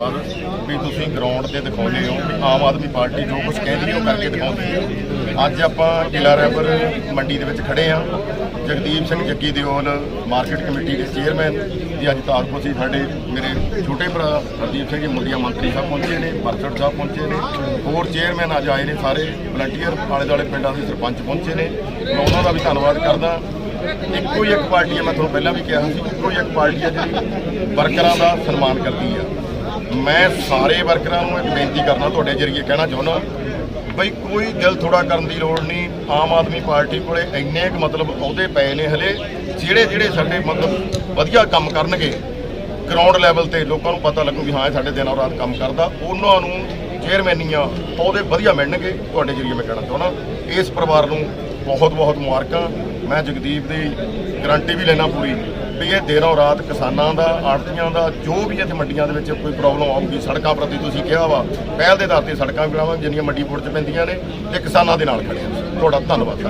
ਵੀ ਤੁਸੀਂ ਗਰਾਊਂਡ ਤੇ ਦਿਖਾਉਂਦੇ ਹੋ ਵੀ ਆਮ ਆਦਮੀ ਪਾਰਟੀ ਜੋ ਕੁਝ ਕਹਿੰਦੀ ਉਹ ਕਰਕੇ ਦਿਖਾਉਂਦੀ ਹੈ। ਅੱਜ ਆਪਾਂ ਕਿਲਾ ਰੈਬਰ ਮੰਡੀ ਦੇ ਵਿੱਚ ਖੜੇ ਆ ਜਗਦੀਪ ਸਿੰਘ ਜੱਗੀ ਦਿਓਲ ਮਾਰਕੀਟ ਕਮੇਟੀ ਦੇ ਚੇਅਰਮੈਨ ਜੀ ਅੱਜ ਤਾਰਪੁਰ ਸਾਡੇ ਮੇਰੇ ਛੋਟੇ ਭਰਾ ਹਰਦੀਪ ਸਿੰਘ ਜੀ ਮੁੰਡੀਆਂ ਮੰਤਰੀ ਸਾਹਿਬ ਪਹੁੰਚੇ ਨੇ ਪਰਸੜ ਸਾਹਿਬ ਪਹੁੰਚੇ ਨੇ। ਹੋਰ ਚੇਅਰਮੈਨ ਅੱਜ ਆਏ ਨੇ ਸਾਰੇ ਵਲੰਟੀਅਰ ਆਲੇ ਦੁਆਲੇ ਪਿੰਡਾਂ ਦੇ ਸਰਪੰਚ ਪਹੁੰਚੇ ਨੇ। ਮੈਂ ਉਹਨਾਂ ਦਾ ਵੀ ਧੰਨਵਾਦ ਕਰਦਾ। ਇੱਕੋ ਹੀ ਇੱਕ ਪਾਰਟੀ ਹੈ, ਮੈਂ ਤੁਹਾਨੂੰ ਪਹਿਲਾਂ ਵੀ ਕਿਹਾ ਸੀ, ਇੱਕੋ ਹੀ ਇੱਕ ਪਾਰਟੀ ਹੈ ਜਿਹੜੀ ਵਰਕਰਾਂ ਦਾ ਸਨਮਾਨ ਕਰਦੀ ਆ। ਮੈਂ ਸਾਰੇ ਵਰਕਰਾਂ ਨੂੰ ਇੱਕ ਬੇਨਤੀ ਕਰਨਾ ਤੁਹਾਡੇ ਜਰੀਏ ਕਹਿਣਾ ਚਾਹੁੰਦਾ ਬਈ ਕੋਈ ਦਿਲ ਥੋੜਾ ਕਰਨ ਦੀ ਲੋੜ ਨਹੀਂ, ਆਮ ਆਦਮੀ ਪਾਰਟੀ ਕੋਲੇ ਇੰਨੇ ਕੁ ਮਤਲਬ ਅਹੁਦੇ ਪਏ ਨੇ ਹਲੇ, ਜਿਹੜੇ ਜਿਹੜੇ ਸਾਡੇ ਮਤਲਬ ਵਧੀਆ ਕੰਮ ਕਰਨਗੇ ਗਰਾਊਂਡ ਲੈਵਲ ਤੇ ਲੋਕਾਂ ਨੂੰ ਪਤਾ ਲੱਗੂ ਵੀ ਹਾਂ ਇਹ ਸਾਡੇ ਦਿਨੋਂ ਰਾਤ ਕੰਮ ਕਰਦਾ, ਉਹਨਾਂ ਨੂੰ ਚੇਅਰਮੈਨੀਆਂ ਅਹੁਦੇ ਵਧੀਆ ਮਿਲਣਗੇ, ਤੁਹਾਡੇ ਜਰੀਏ ਮੈਂ ਕਹਿਣਾ ਚਾਹੁੰਦਾ। ਇਸ ਪਰਿਵਾਰ ਨੂੰ ਬਹੁਤ ਬਹੁਤ ਮੁਬਾਰਕਾਂ। ਮੈਂ ਜਗਦੀਪ ਦੀ ਗਰੰਟੀ ਵੀ ਲੈਣਾ ਪੂਰੀ। ਵੀ ਇਹ ਦਿਨੋਂ ਰਾਤ ਕਿਸਾਨਾਂ ਦਾ, ਆੜਤੀਆਂ ਦਾ, ਜੋ ਵੀ ਇੱਥੇ ਮੰਡੀਆਂ ਦੇ ਵਿੱਚ ਕੋਈ ਪ੍ਰੋਬਲਮ ਆਊਗੀ, ਸੜਕਾਂ ਪ੍ਰਤੀ ਤੁਸੀਂ ਕਿਹਾ ਵਾ, ਪਹਿਲ ਦੇ ਆਧਾਰ ਤੇ ਸੜਕਾਂ ਵੀ ਬਣਾਵਾਂਗੇ ਜਿੰਨੀਆਂ ਮੰਡੀ ਬੋਰਡ 'ਚ ਪੈਂਦੀਆਂ ਨੇ, ਤੇ ਕਿਸਾਨਾਂ ਦੇ ਨਾਲ ਖੜੇ ਹਾਂ ਤੁਹਾਡਾ ਧੰਨਵਾਦ।